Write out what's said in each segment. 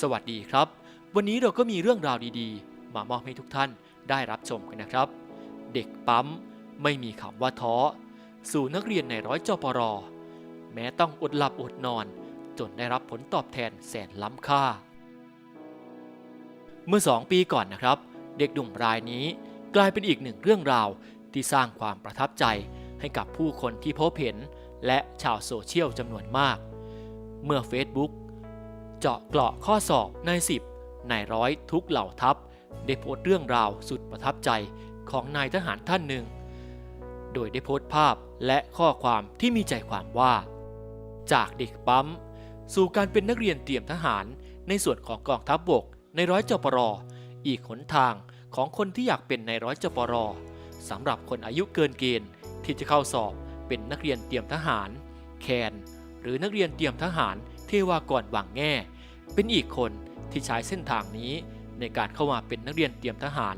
สวัสดีครับ วันนี้เราก็มีเรื่องราวดีๆ มามอบให้ทุกท่านได้รับชมกันนะครับ เด็กปั๊มไม่มีคำว่าท้อ สู่นักเรียนในร้อยจปร แม้ต้องอดหลับอดนอน จนได้รับผลตอบแทนแสนล้ำค่า เมื่อสองปีก่อนนะครับ เด็กหนุ่มรายนี้กลายเป็นอีกหนึ่งเรื่องราวที่สร้างความประทับใจให้กับผู้คนที่พบเห็น และชาวโซเชียลจำนวนมาก เมื่อ Facebook เจาะเกราะข้อสอบใน10นายร้อยทุกเหล่าทัพ ได้โพสต์เรื่องราวสุดประทับใจของนายทหารท่านหนึ่ง โดยได้โพสต์ภาพและข้อความที่มีใจความว่า จากเด็กปั๊ม สู่การเป็นนักเรียนเตรียมทหารในส่วนของกองทัพบบกในร้อยจปรออีกหนทางของคนที่อยากเป็นในร้อยจปรสำหรับคนอายุเกินเกณฑ์ที่จะเข้าสอบเป็นนักเรียนเตรียมทหาร แคน หรือนักเรียนเตรียมทหาร เทวากรวังแง่ เป็นอีกคนที่ใช้เส้นทางนี้ในการเข้ามาเป็นนักเรียนเตรียมทหาร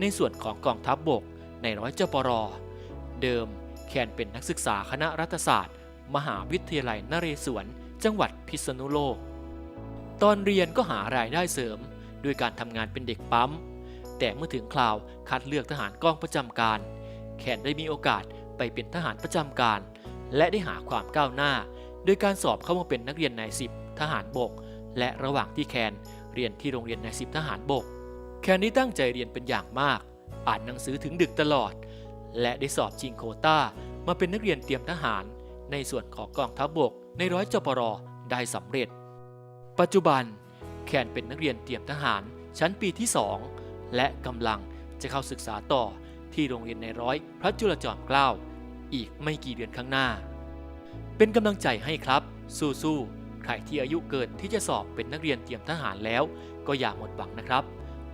ในส่วนของกองทัพบบกในร้อยจปรเดิมแคนเป็นนักศึกษาคณะรัฐศาสตร์ มหาวิทยาลัยนเรศวร จังหวัดพิษณุโลก ตอนเรียนก็หารายได้เสริมด้วยการทำงานเป็นเด็กปั๊ม แต่เมื่อถึงคราวคัดเลือกทหารกองประจำการ แคนได้มีโอกาสไปเป็นทหารประจำการ และได้หาความก้าวหน้า ดยการสอบเข้ามาเป็นนักเรียนนายสิบทหารบก และระหว่างที่แคนเรียนที่โรงเรียนนายสิบทหารบก แคนได้ตั้งใจเรียนเป็นอย่างมาก อ่านหนังสือถึงดึกตลอด และได้สอบชิงโคต้ามาเป็นนักเรียนเตรียมทหาร ในส่วนของกองทัพบบก ในร้อยจปรได้สำเร็จ ปัจจุบัน แคนเป็นนักเรียนเตรียมทหาร ชั้นปีที่2และกำลังจะเข้าศึกษาต่อที่โรงเรียนในร้อยพระจุลจอมเกล้าอีกไม่กี่เดือนข้างหน้า เป็นกำลังใจให้ครับ สู้ๆ ใครที่อายุเกินที่จะสอบเป็นนักเรียนเตรียมทหารแล้ว ก็อย่าหมดหวังนะครับ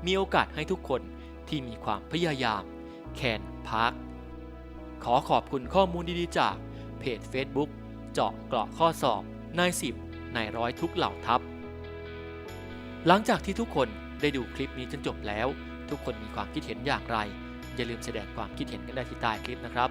มีโอกาสให้ทุกคนที่มีความพยายาม แคนพาร์คขอขอบคุณข้อมูลดีๆ จากเพจ Facebook เจาะเกราะข้อสอบนายสิบนายร้อยทุกเหล่าทัพ หลังจากที่ทุกคนได้ดูคลิปนี้จนจบแล้ว ทุกคนมีความคิดเห็นอย่างไร อย่าลืมแสดงความคิดเห็นกันได้ที่ใต้คลิปนะครับ